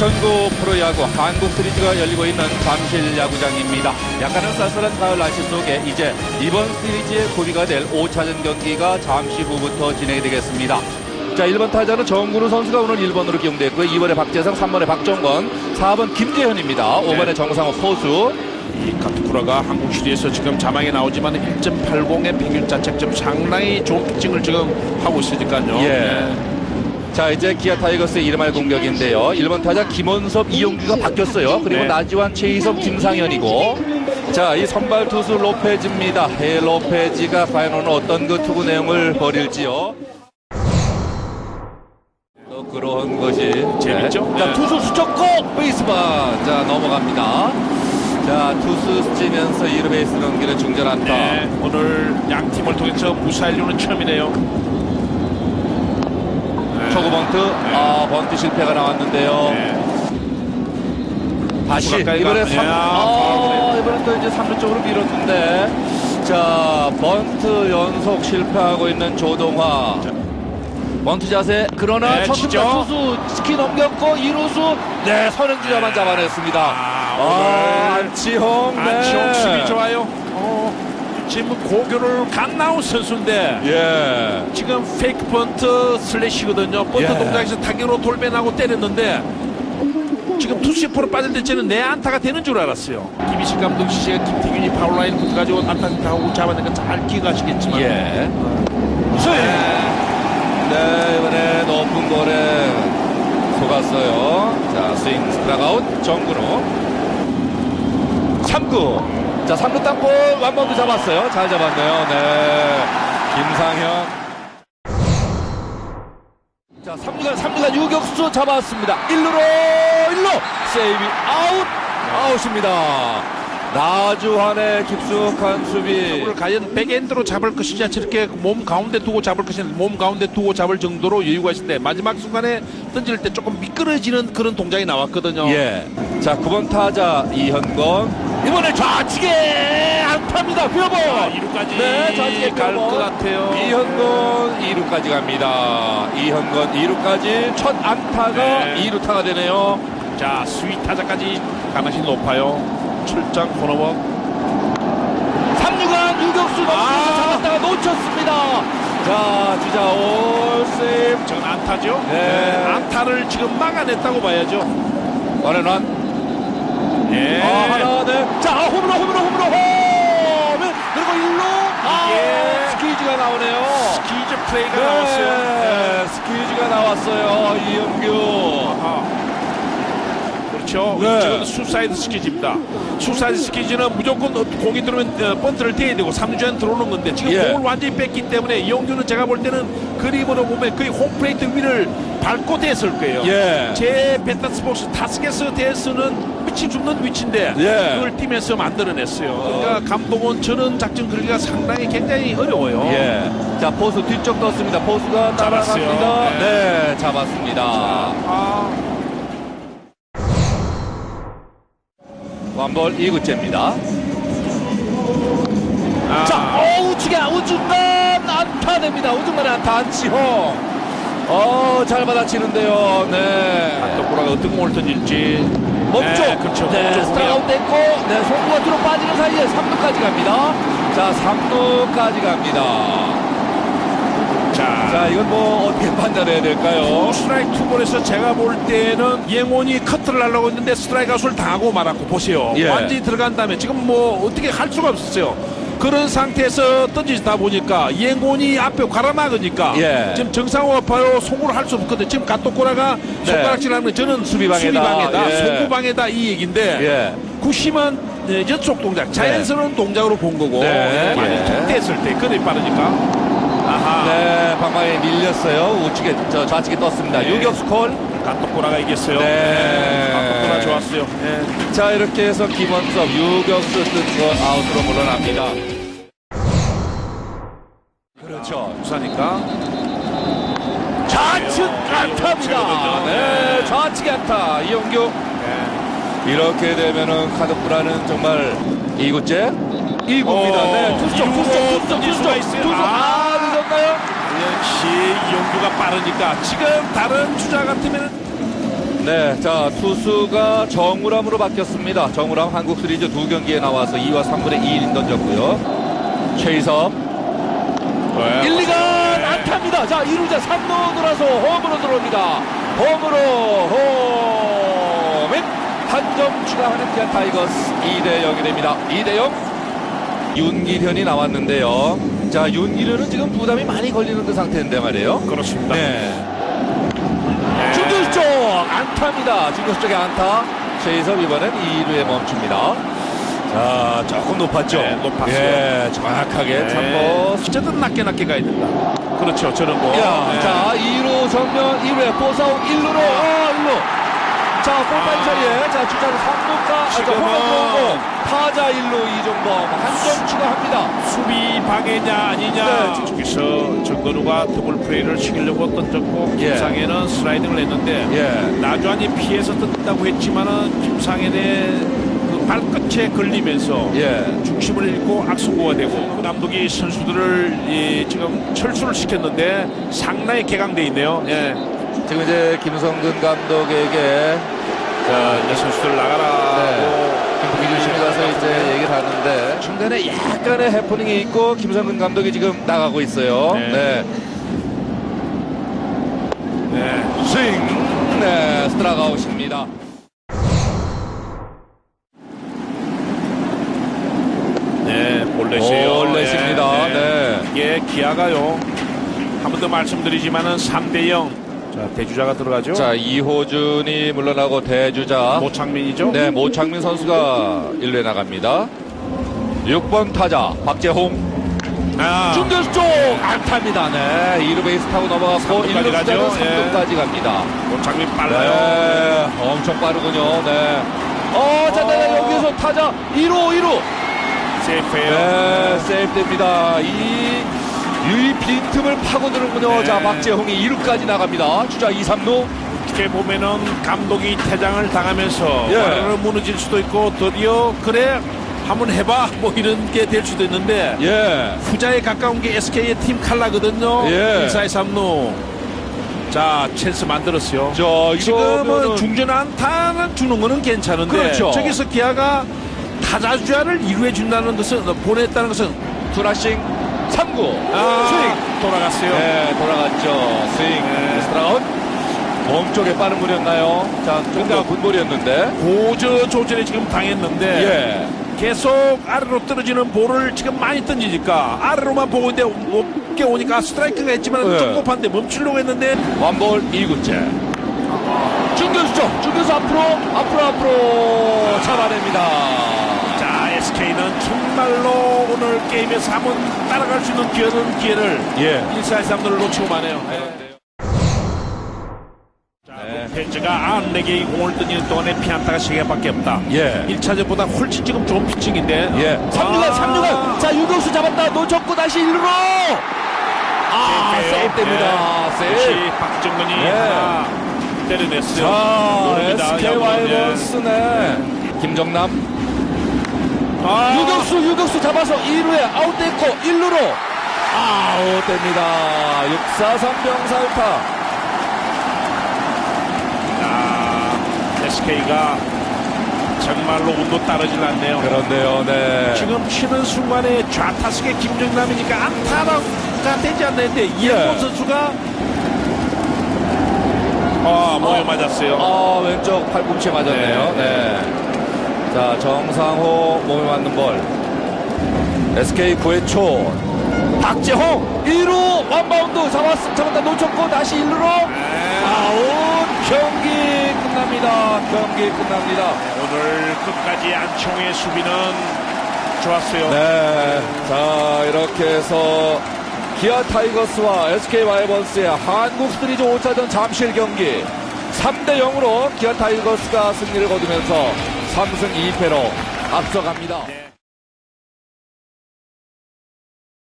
전국 프로야구 한국 시리즈가 열리고 있는 잠실 야구장입니다. 약간은 쌀쌀한 가을 날씨 속에 이제 이번 시리즈의 고비가 될 5차전 경기가 잠시 후부터 진행이 되겠습니다. 자, 1번 타자는 정근우 선수가 오늘 1번으로 기용됐고요. 2번에 박재성, 3번에 박정건, 4번 김재현입니다. 5번에 네. 정상호 포수. 이 카투쿠라가 한국 시리에서 지금 자막에 나오지만 1.80의 평균 자책점 상당히 좋은 피칭을 지금 하고 있으니까요. 예. 네. 자, 이제 기아 타이거스의 이름할 공격인데요. 1번 타자 김원섭, 이용규가 바뀌었어요. 그리고 네. 나지완, 최희섭, 김상현이고. 자, 이 선발 투수 로페즈입니다. 해 로페즈가 과연 오늘 어떤 그 투구 내용을 벌일지요. 또 그런 것이 재밌죠? 네. 자, 네. 투수 수적고 베이스반. 자, 넘어갑니다. 자, 투수 스치면서 2루 베이스 넘기는 중전 안타. 네, 오늘 양 팀을 통해서 무사일류는 처음이네요. 초구 번트. 아, 번트 실패가 나왔는데요. 네. 다시 이번에 가- 3, 야, 아, 이번엔 또 이제 3루 쪽으로 밀었는데 자 번트 연속 실패하고 있는 조동화 번트 자세 그러나 네, 첫 치죠. 투수 투수 스키 넘겼고 2루수 네 선행주자만 잡아냈습니다 아, 아, 안치홍 네. 안치홍 수비 좋아요. 어, 지금 고교를 간 나온 선수인데 예 지금 페이크 번트 슬래시거든요. 번트 예. 동작에서 타격으로 돌변하고 때렸는데 지금 투시포로 빠질 때 저는 내 안타가 되는 줄 알았어요. 김희식 감독 시절에 김태균이 파울라인 붙어가지고 안타하고 잡아낸 건잘 기억하시겠지만 예. 스윙 네 이번에 높은 볼에 속았어요 자 스윙 스트라가웃 정근호 3구 자 3루 땅볼 완번도 잡았어요. 잘 잡았네요. 네. 김상현. 자 3루간 3루간 유격수 잡았습니다. 1루로 1루! 세이비 아웃! 아웃입니다. 나주환의 깊숙한 수비. 과연 백엔드로 잡을 것이냐 저렇게 몸 가운데 두고 잡을 것이냐 몸 가운데 두고 잡을 정도로 여유가 있을 때 마지막 순간에 던질 때 조금 미끄러지는 그런 동작이 나왔거든요. 예. 자, 9번 타자 이현건. 이번에 좌측에 안타입니다. 휘어버. 아, 이루까지 네, 좌측에 갈 휘어버. 것 같아요. 이현건 2루까지 갑니다. 이현건 2루까지 첫 안타가 네. 2루타가 되네요. 자 스윗 타자까지 가능성이 높아요. 출장 번호법 3루간 유격수 넘기면서 아. 잡았다가 놓쳤습니다. 자, 주자 올 세이브. 저건 안타죠. 네. 안타를 지금 막아냈다고 봐야죠. 원앤원. 예. 아, 하나, 네. 자, 홈으로, 홈으로, 홈으로, 홈! 그리고 1루. 아, 이게 스퀴즈가 나오네요. 스키즈 플레이가 나왔어요. 네, 스퀴즈가 나왔어요. 이영규. 그렇죠. 네. 지금 수사이드 스키즈입니다. 수사이드 스키즈는 무조건 공이 들어오면 어, 번트를 떼야 되고 3주엔 들어오는 건데 지금 예. 공을 완전히 뺐기 때문에 이용규는 제가 볼 때는 그림으로 보면 거의 홈플레이트 위를 밟고 됐을 거예요. 예. 제 베타스포츠 타스게스 대스는 미치 죽는 위치인데 예. 그걸 뛰면서 만들어냈어요. 그러니까 감독은 저는 작전 그리기가 상당히 굉장히 어려워요. 예. 자, 포수 뒤쪽 떴습니다. 포수가. 따라갑니다. 네. 네, 잡았습니다. 아, 원볼 2구째입니다. 아. 자, 어, 우측에 우중간 안타 됩니다. 우중간에 안타 안치홍. 어, 잘 받아치는데요. 네. 또보라가 어떤 공을 던질지 몸쪽. 네, 그렇죠. 네, 스트라우트 됐고, 네, 송구가 뒤로 빠지는 사이에 3루까지 갑니다. 자, 3루까지 갑니다. 자, 자, 이건 뭐 어떻게 판단해야 될까요? 스트라이크 투볼에서 제가 볼 때는 예원이 커트를 하려고 했는데 스트라이크 아웃을 당하고 말았고 보세요. 예. 완전히 들어간 다음에 지금 뭐 어떻게 할 수가 없었어요. 그런 상태에서 던지다 보니까 예원이 앞에 가라막으니까 예. 지금 정상호가 봐요 송구를 할 수 없거든. 지금 가토코라가 손가락질하는 거 저는 수비방해다. 수비방해다, 예. 송구방해다 이 얘기인데 예. 구심은 예, 연속 동작, 자연스러운 동작으로 본 거고 네. 많이 예. 툭댔을 때 그래 빠르니까 아하 네, 방망이에 밀렸어요. 우측에, 저 좌측에 떴습니다. 네. 유격수 콜. 가토코라가 이겼어요. 네. 가토코라 좋았어요. 네. 자, 이렇게 해서 김원섭 유격수 뜬건 아웃으로 물러납니다. 그렇죠. 부사니까 좌측 안타입니다. 네, 좌측 안타. 이용규. 이렇게 되면은 카드프라는 정말 2구째 1구입니다. 어, 네, 수가 투스톱, 있어요. 투스톱. 아, 아. 늦었나요? 역시 이용규가 빠르니까 지금 다른 주자 같으면 네, 자, 투수가 정우람으로 바뀌었습니다. 정우람 한국 시리즈 두 경기에 나와서 2와 3분의 2인 던졌고요. 최희섭. 1, 2가 안타입니다. 자, 2루자 3루 돌아서 홈으로 들어옵니다. 홈으로 홈인 한점 추가하는 기아 타이거스 2대 0이 됩니다. 2대 0. 윤기현이 나왔는데요. 자, 윤기현은 지금 부담이 많이 걸리는 그 상태인데 말이에요. 그렇습니다. 네. 네. 중교수 쪽 안타입니다. 중교수 쪽에 안타. 최희섭 이번엔 2루에 멈춥니다. 자, 조금 높았죠? 네, 높았어요. 예, 정확하게 네. 참고. 어쨌든 낮게 낮게 가야 된다. 그렇죠. 저는 뭐. 야, 네. 자, 2루 정면 1루에 포사웃 1루로, 어, 1루. 자, 골파이 처리에, 자, 주자는 3루가, 아, 저 지금은- 홈런고 타자 1루 이종범 한 점 추가합니다. 수비 방해냐 아니냐 네. 저기서 정근우가 더블 플레이를 시키려고 던졌고 예. 김상혜는 슬라이딩을 했는데 예. 나주안이 피해서 뜬다고 했지만은 김상현의 그 발끝에 걸리면서 예. 중심을 잃고 악수고가 되고 그 감독이 선수들을 이 지금 철수를 시켰는데 상당히 개강돼 있네요. 예. 지금 이제 김성근 감독에게 자 이제 선수들 나가라고 네. 김기준심이 가서 이제 얘기를 하는데 중간에 약간의 해프닝이 있고 김성근 감독이 지금 나가고 있어요. 네. 네. 네. 스윙. 네, 스트라가 아웃입니다. 네, 볼넷이에요. 볼넷입니다. 네. 이게 기아가요. 한 번 더 말씀드리지만은 3대 0. 자, 대주자가 들어가죠. 자, 이호준이 물러나고 대주자. 모창민이죠. 네, 모창민 선수가 1루에 나갑니다. 6번 타자 박재홍. 아, 중견수 쪽 안타입니다. 네, 2루 베이스 타고 넘어갔고 삼루까지 1루 가죠. 주자는 예. 3루까지 갑니다. 모창민 빨라요. 네, 엄청 빠르군요. 네. 어, 자, 네, 네, 여기서 타자 1루, 1루. 세이프예요. 네, 세이프됩니다. 이, 이 빈틈을 파고드는군요. 네. 자, 박재홍이 2루까지 나갑니다. 주자 2, 3루. 어떻게 보면은 감독이 퇴장을 당하면서 예. 바로 무너질 수도 있고 드디어 그래 한번 해봐 뭐 이런 게 될 수도 있는데 예. 후자에 가까운 게 SK의 팀 칼라거든요. 예. 1사의 3루. 자, 찬스 만들었어요. 저, 지금은 중전 안타는 주는 거는 괜찮은데 그렇죠. 저기서 기아가 타자주자를 이루해 준다는 것은 보냈다는 것은 투라싱 3구. 아, 스윙. 돌아갔어요. 네, 돌아갔죠. 스윙. 네. 스트라운. 몸쪽에 빠른 물이었나요? 자, 좀더 군볼이었는데. 고저 조절에 지금 당했는데 예. 계속 아래로 떨어지는 볼을 지금 많이 던지니까 아래로만 보고 있는데 높게 오니까 스트라이크가 했지만 네. 좀 높았는데 멈추려고 했는데 원볼 2구째. 중견수 쪽. 중견수 앞으로, 앞으로, 앞으로 잡아냅니다. 자 SK는 정말로 오늘 게임에서 한번 따라갈 수 있는 기회는 기회를 예. 1사 3루를 놓치고 마네요. 자, 네. 로페즈가 안내게 공을 던지는 동안에 피안타가 3개밖에 없다. 예. 1차전보다 훨씬 지금 좋은 피칭인데. 예. 아. 3루간, 3루간. 자, 유격수 잡았다. 놓쳤고 다시 1루로. 아, 세이프예요. 세이프됩니다. 네. 세이프. 역시 박정근이 네. 하나 때려냈어요. 자. SK. 와이번스네. 김정남. 아, 유격수, 유격수 잡아서 2루에 아웃됐고 1루로 아웃됩니다. 643 병 살타. 아, SK가 정말로 운도 따르질 않네요. 그런데요, 네. 지금 치는 순간에 좌타석의 김정남이니까 안타가 되지 않는데 이현범 예. 선수가 아 몸에 어. 맞았어요. 아, 왼쪽 팔꿈치에 맞았네요. 네. 자, 정상호 몸에 맞는 볼. SK 9회 초. 박재홍 1루 원바운드 잡았, 잡았다 놓쳤고 다시 1루로 아웃 경기 끝납니다. 경기 끝납니다. 오늘 끝까지 안청의 수비는 좋았어요. 네. 자, 이렇게 해서 기아 타이거스와 SK 와이번스의 한국 시리즈 5차전 잠실 경기 3대 0으로 기아 타이거스가 승리를 거두면서 3승 2패로 앞서갑니다. 네.